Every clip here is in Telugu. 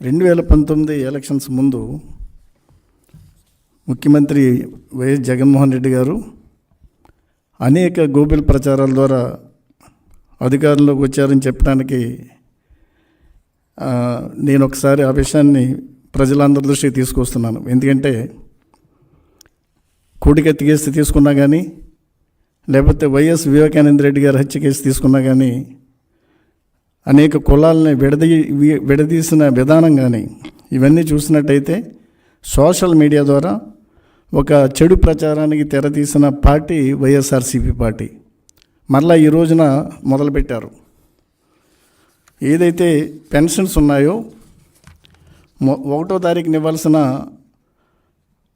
రెండు వేల పంతొమ్మిది ఎలక్షన్స్ ముందు ముఖ్యమంత్రి వైఎస్ జగన్మోహన్ రెడ్డి గారు అనేక గోబిల్ ప్రచారాల ద్వారా అధికారంలోకి వచ్చారని చెప్పడానికి నేను ఒకసారి ఆ విషయాన్ని ప్రజలందరి దృష్టికి తీసుకొస్తున్నాను. ఎందుకంటే కోడికత్తి కేసు తీసుకున్నా కానీ లేకపోతే వైఎస్ వివేకానంద రెడ్డి గారు హత్య కేసు తీసుకున్నా కానీ అనేక కులాలని విడదీ వి- విడదీసిన విధానం కానీ ఇవన్నీ చూసినట్టయితే సోషల్ మీడియా ద్వారా ఒక చెడు ప్రచారానికి తెరతీసిన పార్టీ వైఎస్ఆర్సీపీ పార్టీ. మరలా ఈ రోజున మొదలుపెట్టారు. ఏదైతే పెన్షన్స్ ఉన్నాయో ఒకటో తారీఖున ఇవ్వాల్సిన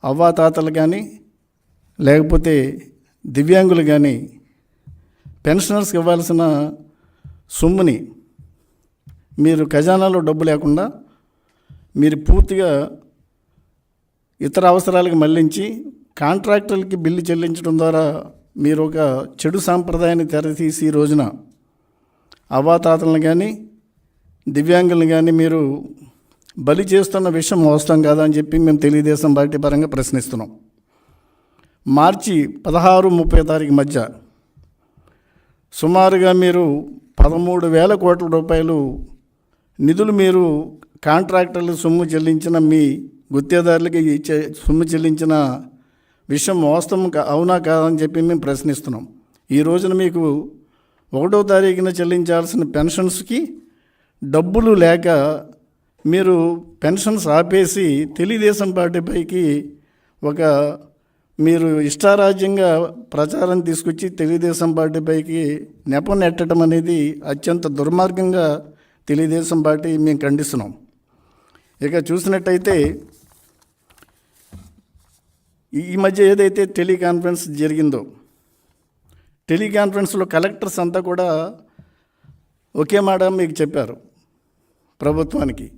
అవ్వాతాతలు కానీ లేకపోతే దివ్యాంగులు కానీ పెన్షనర్స్కి ఇవ్వాల్సిన సొమ్ముని మీరు ఖజానాలో డబ్బు లేకుండా మీరు పూర్తిగా ఇతర అవసరాలకు మళ్ళించి కాంట్రాక్టర్లకి బిల్లు చెల్లించడం ద్వారా మీరు ఒక చెడు సాంప్రదాయాన్ని తెరతీసి ఈ రోజున అవాతాతలను కానీ దివ్యాంగులను కానీ మీరు బలి చేస్తున్న విషయం అవసరం కాదా అని చెప్పి మేము తెలుగుదేశం పార్టీ పరంగా ప్రశ్నిస్తున్నాం. మార్చి పదహారు ముప్పై తారీఖు మధ్య సుమారుగా మీరు పదమూడు వేల కోట్ల రూపాయలు నిధులు మీరు కాంట్రాక్టర్లు సొమ్ము చెల్లించిన మీ గుత్తేదారులకి ఇచ్చే సొమ్ము చెల్లించిన విషయం వాస్తవం కా- అవునా కాదని చెప్పి మేము ప్రశ్నిస్తున్నాం. ఈ రోజున మీకు ఒకటో తారీఖున చెల్లించాల్సిన పెన్షన్స్కి డబ్బులు లేక మీరు పెన్షన్స్ ఆపేసి తెలుగుదేశం పార్టీపైకి ఒక మీరు ఇష్టారాజ్యంగా ప్రచారం తీసుకొచ్చి తెలుగుదేశం పార్టీపైకి నెపం నెట్టడం అనేది అత్యంత దుర్మార్గంగా తెలుగుదేశం పార్టీ మేము ఖండిస్తున్నాం. ఇక చూసినట్టయితే ఈ- మధ్య ఏదైతే టెలికాన్ఫరెన్స్ జరిగిందో టెలికాన్ఫరెన్స్లో కలెక్టర్స్ అంతా కూడా ఒకే మాట మీకు చెప్పారు ప్రభుత్వానికి.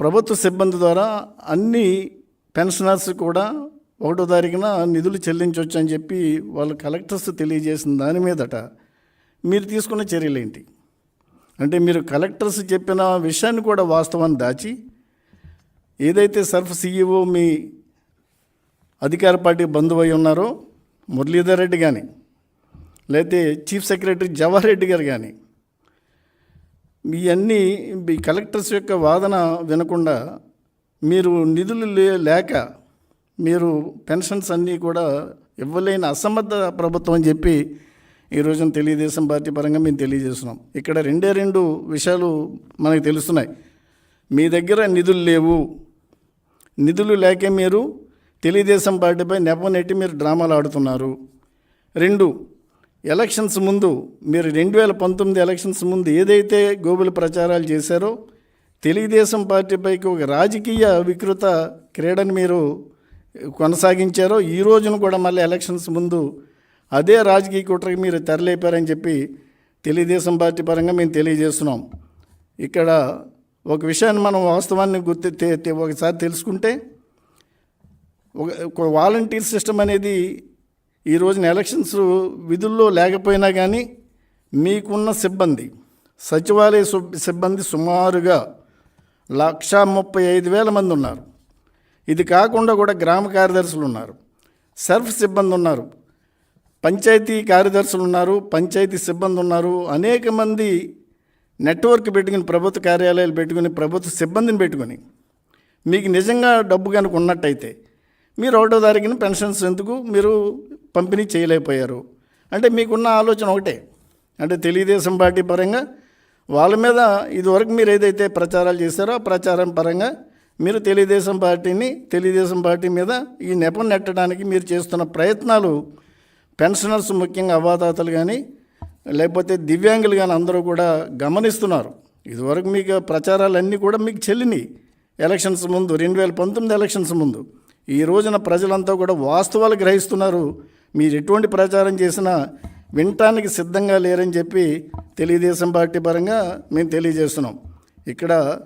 ప్రభుత్వ సిబ్బంది ద్వారా అన్ని పెన్షనర్స్ కూడా ఒకటో తారీఖున నిధులు చెల్లించవచ్చు అని చెప్పి వాళ్ళు కలెక్టర్స్ తెలియజేసిన దాని మీదట మీరు తీసుకున్న చర్యలేంటి? అంటే మీరు కలెక్టర్స్ చెప్పిన విషయాన్ని కూడా వాస్తవాన్ని దాచి ఏదైతే సర్ఫ్ సీఈఓ మీ అధికార పార్టీ బంధువు అయి ఉన్నారో మురళీధర్ రెడ్డి కానీ లేకపోతే చీఫ్ సెక్రటరీ జవహర్ రెడ్డి గారు కానీ ఇవన్నీ మీ కలెక్టర్స్ యొక్క వాదన వినకుండా మీరు నిధులు లే- లేక మీరు పెన్షన్స్ అన్నీ కూడా ఇవ్వలేని అసమర్థ ప్రభుత్వం అని చెప్పి ఈ రోజున తెలుగుదేశం పార్టీ పరంగా మేము తెలియజేస్తున్నాం. ఇక్కడ రెండే రెండు విషయాలు మనకు తెలుస్తున్నాయి. మీ దగ్గర నిధులు లేవు. నిధులు లేకే మీరు తెలుగుదేశం పార్టీపై నెపం నెట్టి మీరు డ్రామాలు ఆడుతున్నారు. రెండు ఎలక్షన్స్ ముందు మీరు రెండు వేల పంతొమ్మిది ఎలక్షన్స్ ముందు ఏదైతే గోబుల ప్రచారాలు చేశారో తెలుగుదేశం పార్టీపైకి ఒక రాజకీయ వికృత క్రీడని మీరు కొనసాగించారో ఈ రోజున కూడా మళ్ళీ ఎలక్షన్స్ ముందు అదే రాజకీయ కుట్రకి మీరు తెరలేపారని చెప్పి తెలుగుదేశం పార్టీ పరంగా మేము తెలియజేస్తున్నాం. ఇక్కడ ఒక విషయాన్ని మనం వాస్తవాన్ని గుర్తు ఒకసారి తెలుసుకుంటే ఒక ఒక వాలంటీర్ సిస్టమ్ అనేది ఈ రోజున ఎలక్షన్స్ విధుల్లో లేకపోయినా కానీ మీకున్న సిబ్బంది సచివాలయ సిబ్బంది సుమారుగా లక్ష ముప్పై ఐదు వేల మంది ఉన్నారు. ఇది కాకుండా కూడా గ్రామ కార్యదర్శులు ఉన్నారు. సర్ఫ్ సిబ్బంది ఉన్నారు. పంచాయతీ కార్యదర్శులు ఉన్నారు పంచాయతీ సిబ్బంది ఉన్నారు. అనేక మంది నెట్వర్క్ పెట్టుకుని ప్రభుత్వ కార్యాలయాలు పెట్టుకుని ప్రభుత్వ సిబ్బందిని పెట్టుకుని మీకు నిజంగా డబ్బు కనుక ఉన్నట్టయితే మీరు ఒకటో తారీఖున పెన్షన్స్ ఎందుకు మీరు పంపిణీ చేయలేకపోయారు? అంటే మీకున్న ఆలోచన ఒకటే. అంటే తెలుగుదేశం పార్టీ పరంగా వాళ్ళ మీద ఇదివరకు మీరు ఏదైతే ప్రచారాలు చేశారో ఆ ప్రచారం పరంగా మీరు తెలుగుదేశం పార్టీని తెలుగుదేశం పార్టీ మీద ఈ నెపం నెట్టడానికి మీరు చేస్తున్న ప్రయత్నాలు పెన్షనర్స్ ముఖ్యంగా అవాతాతలు కానీ లేకపోతే దివ్యాంగులు కానీ అందరూ కూడా గమనిస్తున్నారు. ఇదివరకు మీకు ప్రచారాలన్నీ కూడా మీకు చెల్లినాయి. ఎలక్షన్స్ ముందు రెండు వేల పంతొమ్మిది ఎలక్షన్స్ ముందు. ఈ రోజున ప్రజలంతా కూడా వాస్తవాలు గ్రహిస్తున్నారు. మీరు ఎటువంటి ప్రచారం చేసినా వినటానికి సిద్ధంగా లేరని చెప్పి తెలుగుదేశం పార్టీ పరంగా మేము తెలియజేస్తున్నాం. ఇక్కడ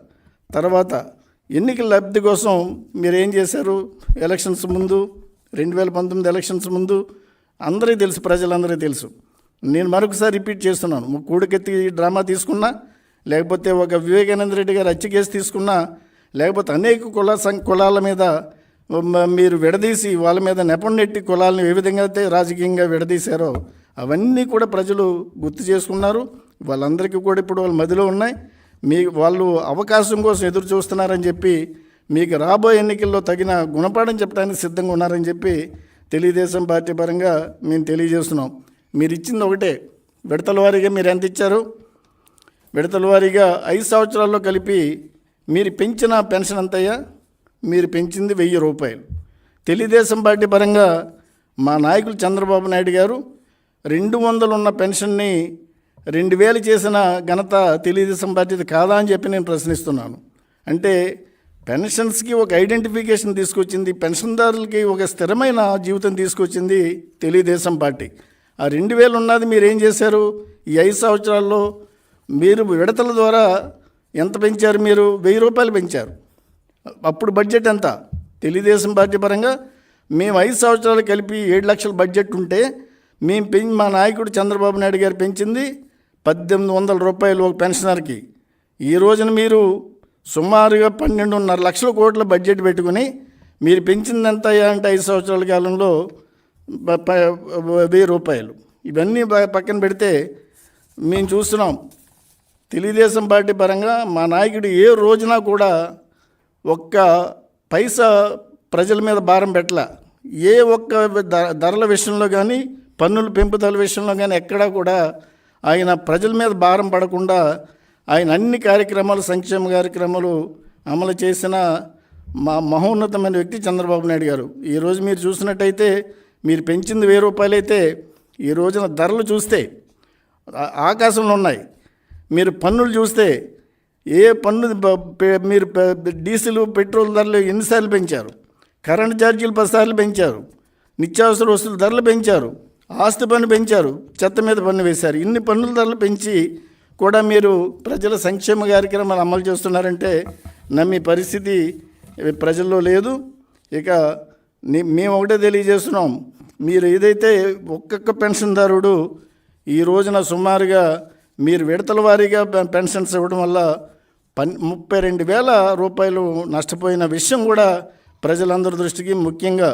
తర్వాత ఎన్నికల లబ్ధి కోసం మీరు ఏం చేశారు? ఎలక్షన్స్ ముందు రెండు వేల పంతొమ్మిది ఎలక్షన్స్ ముందు అందరికీ తెలుసు ప్రజలందరికీ తెలుసు. నేను మరొకసారి రిపీట్ చేస్తున్నాను. కూడికెత్తి డ్రామా తీసుకున్నా లేకపోతే ఒక వివేకానంద రెడ్డి గారు హత్య కేసు తీసుకున్నా లేకపోతే అనేక కుల సం కులాల మీద మీరు విడదీసి వాళ్ళ మీద నెపండెట్టి కులాలను ఏ విధంగా అయితే రాజకీయంగా విడదీశారో అవన్నీ కూడా ప్రజలు గుర్తు చేసుకున్నారు. వాళ్ళందరికీ కూడా ఇప్పుడు వాళ్ళ మదిలో ఉన్నాయి. మీ వాళ్ళు అవకాశం కోసం ఎదురు చూస్తున్నారని చెప్పి మీకు రాబోయే ఎన్నికల్లో తగిన గుణపాఠం చెప్పడానికి సిద్ధంగా ఉన్నారని చెప్పి తెలుగుదేశం పార్టీ పరంగా మేము తెలియజేస్తున్నాం. మీరు ఇచ్చింది ఒకటే. విడతల వారీగా మీరు ఎంత ఇచ్చారు? విడతల వారీగా ఐదు సంవత్సరాల్లో కలిపి మీరు పెంచిన పెన్షన్ ఎంతయ్యా? మీరు పెంచింది వెయ్యి రూపాయలు. తెలుగుదేశం పార్టీ పరంగా మా నాయకులు చంద్రబాబు నాయుడు గారు రెండు వందలు ఉన్న పెన్షన్ని రెండు వేలు చేసిన ఘనత తెలుగుదేశం పార్టీది కాదా అని చెప్పి నేను ప్రశ్నిస్తున్నాను. అంటే పెన్షన్స్కి ఒక ఐడెంటిఫికేషన్ తీసుకొచ్చింది పెన్షన్దారులకి ఒక స్థిరమైన జీవితం తీసుకొచ్చింది తెలుగుదేశం పార్టీ. ఆ రెండు వేలు ఉన్నది మీరు ఏం చేశారు? ఈ ఐదు సంవత్సరాల్లో మీరు విడతల ద్వారా ఎంత పెంచారు మీరు? వెయ్యి రూపాయలు పెంచారు. అప్పుడు బడ్జెట్ ఎంత? తెలుగుదేశం పార్టీ పరంగా మేము ఐదు సంవత్సరాలు కలిపి ఏడు లక్షల బడ్జెట్ ఉంటే మేము పెం మా నాయకుడు చంద్రబాబు నాయుడు గారు పెంచింది పద్దెనిమిది వందల రూపాయలు ఒక పెన్షనర్కి. ఈ రోజున మీరు సుమారుగా పన్నెండున్నర లక్షల కోట్ల బడ్జెట్ పెట్టుకుని మీరు పెంచింది ఎంత అంటే ఐదు సంవత్సరాల కాలంలో వెయ్యి రూపాయలు. ఇవన్నీ పక్కన పెడితే మేము చూస్తున్నాం. తెలుగుదేశం పార్టీ పరంగా మా నాయకుడు ఏ రోజున కూడా ఒక్క పైసా ప్రజల మీద భారం పెట్టల. ఏ ఒక్క ధరల విషయంలో కానీ పన్నుల పెంపుదల విషయంలో కానీ ఎక్కడా కూడా ఆయన ప్రజల మీద భారం పడకుండా ఆయన అన్ని కార్యక్రమాలు సంక్షేమ కార్యక్రమాలు అమలు చేసిన మా మహోన్నతమైన వ్యక్తి చంద్రబాబు నాయుడు గారు. ఈరోజు మీరు చూసినట్టయితే మీరు పెంచింది వెయ్యి రూపాయలు అయితే ఈ రోజున ధరలు చూస్తే ఆకాశంలో ఉన్నాయి. మీరు పన్నులు చూస్తే ఏ పన్ను మీరు పె- డీజిల్ పెట్రోల్ ధరలు ఎన్నిసార్లు పెంచారు? కరెంట్ ఛార్జీలు పదిసార్లు పెంచారు. నిత్యావసర వస్తువుల ధరలు పెంచారు. ఆస్తి పన్ను పెంచారు. చెత్త మీద పన్ను వేశారు. ఇన్ని పన్నుల ధరలు పెంచి కూడా మీరు ప్రజల సంక్షేమ కార్యక్రమాలు అమలు చేస్తున్నారంటే నమ్మి పరిస్థితి ప్రజల్లో లేదు. ఇక మేము ఒకటే తెలియజేస్తున్నాం. మీరు ఏదైతే ఒక్కొక్క పెన్షన్దారుడు ఈ రోజున సుమారుగా మీరు విడతల వారీగా పెన్షన్స్ ఇవ్వడం వల్ల పన్ ముప్పై రెండు వేల రూపాయలు నష్టపోయిన విషయం కూడా ప్రజలందరి దృష్టికి ముఖ్యంగా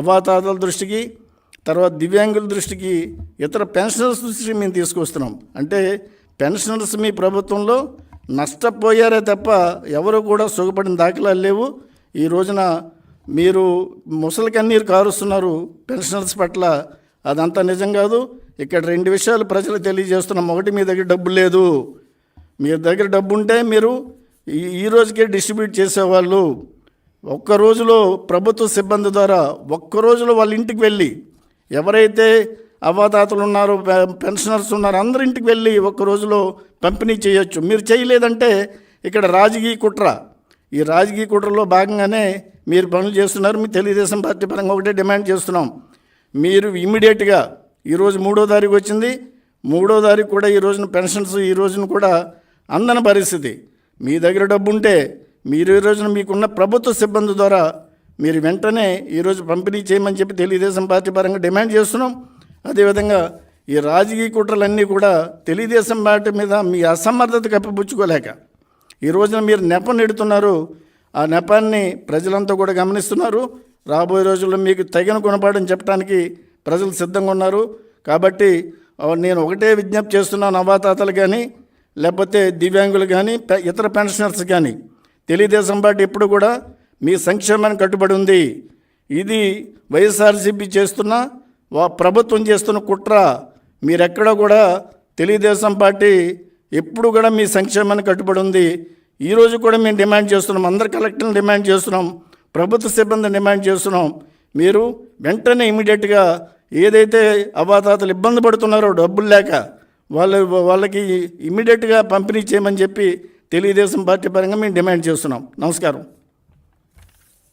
అవాతాతల దృష్టికి తర్వాత దివ్యాంగుల దృష్టికి ఇతర పెన్షనర్స్ దృష్టికి మేము తీసుకొస్తున్నాం. అంటే పెన్షనర్స్ మీ ప్రభుత్వంలో నష్టపోయారే తప్ప ఎవరు కూడా సుఖపడిన దాఖలాలు లేవు. ఈ రోజున మీరు ముసలి కన్నీరు కారుస్తున్నారు పెన్షనర్స్ పట్ల. అదంతా నిజం కాదు. ఇక్కడ రెండు విషయాలు ప్రజలు తెలియజేస్తున్నాం ఒకటి మీ దగ్గర డబ్బు లేదు. మీ దగ్గర డబ్బు ఉంటే మీరు ఈ ఈ రోజుకే డిస్ట్రిబ్యూట్ చేసేవాళ్ళు. ఒక్క రోజులో ప్రభుత్వ సిబ్బంది ద్వారా ఒక్క రోజులో వాళ్ళ ఇంటికి వెళ్ళి ఎవరైతే అవ్వాతాతలు ఉన్నారు పెన్షనర్స్ ఉన్నారు అందరి ఇంటికి వెళ్ళి ఒక్క రోజులో పంపిణీ చేయొచ్చు. మీరు చేయలేదంటే ఇక్కడ రాజకీయ కుట్ర. ఈ రాజకీయ కుట్రలో భాగంగానే మీరు పనులు చేస్తున్నారు మీ తెలుగుదేశం పార్టీ పరంగా ఒకటే డిమాండ్ చేస్తున్నాం. మీరు ఇమీడియట్గా ఈరోజు మూడో తారీఖు వచ్చింది మూడో తారీఖు కూడా ఈ రోజున పెన్షన్స్ ఈ రోజున కూడా అందని పరిస్థితి. మీ దగ్గర డబ్బు ఉంటే మీరు ఈ రోజున మీకున్న ప్రభుత్వ సిబ్బంది ద్వారా మీరు వెంటనే ఈరోజు పంపిణీ చేయమని చెప్పి తెలుగుదేశం పార్టీ పరంగా డిమాండ్ చేస్తున్నాం. అదేవిధంగా ఈ రాజకీయ కుట్రలన్నీ కూడా తెలుగుదేశం పార్టీ మీద మీ అసమర్థత కప్పిపుచ్చుకోలేక ఈ రోజున మీరు నెపం నెడుతున్నారు. ఆ నెపాన్ని ప్రజలంతా కూడా గమనిస్తున్నారు. రాబోయే రోజుల్లో మీకు తగిన గుణపాఠం చెప్పడానికి ప్రజలు సిద్ధంగా ఉన్నారు. కాబట్టి నేను ఒకటే విజ్ఞప్తి చేస్తున్నాను అవాతాతలు కానీ లేకపోతే దివ్యాంగులు కానీ ఇతర పెన్షనర్స్ కానీ తెలుగుదేశం పార్టీ ఎప్పుడు కూడా మీ సంక్షేమానికి కట్టుబడి ఉంది. ఇది వైఎస్ఆర్సీపీ చేస్తున్న వా- ప్రభుత్వం చేస్తున్న కుట్ర మీరెక్కడ కూడా తెలుగుదేశం పార్టీ ఎప్పుడు కూడా మీ సంక్షేమానికి కట్టుబడి ఉంది. ఈరోజు కూడా మేము డిమాండ్ చేస్తున్నాం. అందరు కలెక్టర్ని డిమాండ్ చేస్తున్నాం. ప్రభుత్వ సిబ్బందిని డిమాండ్ చేస్తున్నాం. మీరు వెంటనే ఇమీడియట్గా ఏదైతే అవాతాతలు ఇబ్బంది పడుతున్నారో డబ్బులు లేక వాళ్ళ వాళ్ళకి ఇమీడియట్గా పంపిణీ చేయమని చెప్పి తెలుగుదేశం పార్టీ పరంగా మేము డిమాండ్ చేస్తున్నాం. నమస్కారం.